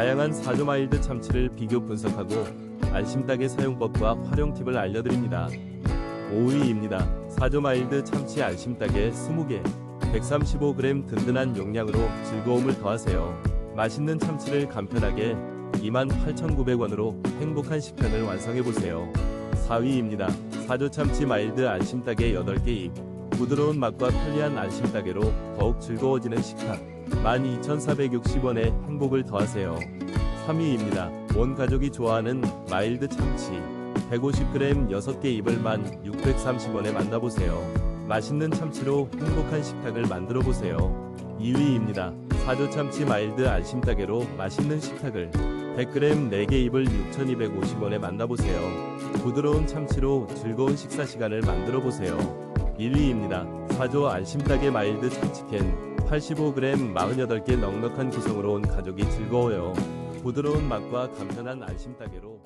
다양한 사조 마일드 참치를 비교 분석하고 안심닭의 사용법과 활용 팁을 알려드립니다. 5위입니다. 사조 마일드 참치 안심닭의 20개 135g 든든한 용량으로 즐거움을 더하세요. 맛있는 참치를 간편하게 28,900원으로 행복한 식단을 완성해보세요. 4위입니다. 사조 참치 마일드 안심닭의 8개 입 부드러운 맛과 편리한 안심닭에로 더욱 즐거워지는 식탁 12,460원의 행복을 더하세요. 3위입니다. 온 가족이 좋아하는 마일드 참치 150g 6개 입을 1,630원에 만나보세요. 맛있는 참치로 행복한 식탁을 만들어 보세요. 2위입니다. 사조 참치 마일드 안심닭에로 맛있는 식탁을 100g 4개 입을 6,250원에 만나보세요. 부드러운 참치로 즐거운 식사 시간을 만들어 보세요. 1위입니다. 사조 안심닭의 마일드 참치캔 85g 48개 넉넉한 구성으로 온 가족이 즐거워요. 부드러운 맛과 간편한 안심닭에로